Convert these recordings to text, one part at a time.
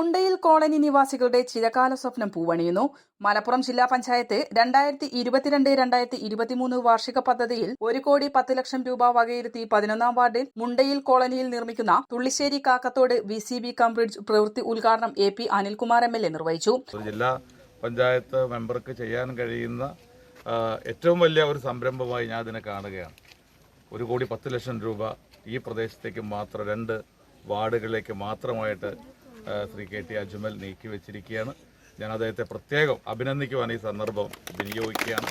മുണ്ടയിൽ colony നിവാസികളുടെ ചിരകാല സ്വപ്നം പൂവണിയുന്നു. മലപ്പുറം ജില്ലാ പഞ്ചായത്ത് രണ്ടായിരത്തി ഇരുപത്തിരണ്ട് രണ്ടായിരത്തി ഇരുപത്തിമൂന്ന് വാർഷിക പദ്ധതിയിൽ ഒരു കോടി പത്ത് ലക്ഷം രൂപ വകയിരുത്തി പതിനൊന്നാം വാർഡിൽ മുണ്ടയിൽ കോളനിയിൽ നിർമ്മിക്കുന്ന Thullissery Kakkathodu V C B cum bridge പ്രവൃത്തി ഉദ്ഘാടനം A P Anilkumar M L A നിർവഹിച്ചു. ജില്ലാ പഞ്ചായത്ത് മെമ്പർക്ക് ചെയ്യാൻ കഴിയുന്ന ഏറ്റവും വലിയ ഒരു സംരംഭമായി ഞാൻ ഇതിനെ കാണുകയാണ്. ഒരു കോടി പത്ത് ലക്ഷം രൂപ ഈ പ്രദേശത്തേക്ക് മാത്രം രണ്ട് വാർഡുകളിലേക്ക് മാത്രമായിട്ട് ശ്രീ കെ ടി അജ്മൽ നീക്കി വെച്ചിരിക്കുകയാണ്. ഞാൻ അദ്ദേഹത്തെ പ്രത്യേകം അഭിനന്ദിക്കുവാൻ ഈ സന്ദർഭം വിനിയോഗിക്കുകയാണ്.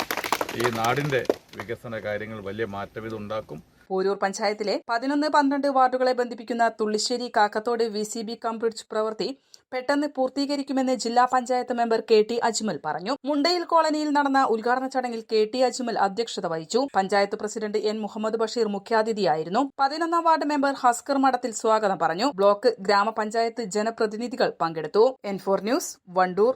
ഈ നാടിന്റെ വികസന കാര്യങ്ങൾ വലിയ മാറ്റം ഇതുണ്ടാക്കും പോരൂർ പഞ്ചായത്തിലെ പതിനൊന്ന് പന്ത്രണ്ട് വാർഡുകളെ ബന്ധിപ്പിക്കുന്ന Thullissery Kakkathodu V C B cum bridge പ്രവൃത്തി പെട്ടെന്ന് പൂർത്തീകരിക്കുമെന്ന് ജില്ലാ panchayat member K T Ajmal പറഞ്ഞു. മുണ്ടയിൽ കോളനിയിൽ നടന്ന ഉദ്ഘാടന ചടങ്ങിൽ കെ ടി അജ്മൽ അധ്യക്ഷത വഹിച്ചു. പഞ്ചായത്ത് പ്രസിഡന്റ് എൻ മുഹമ്മദ് ബഷീർ മുഖ്യാതിഥിയായിരുന്നു. പതിനൊന്നാം വാർഡ് മെമ്പർ ഹസ്കർ മഠത്തിൽ സ്വാഗതം പറഞ്ഞു. ബ്ലോക്ക് ഗ്രാമപഞ്ചായത്ത് ജനപ്രതിനിധികൾ പങ്കെടുത്തു. N four news Wandoor.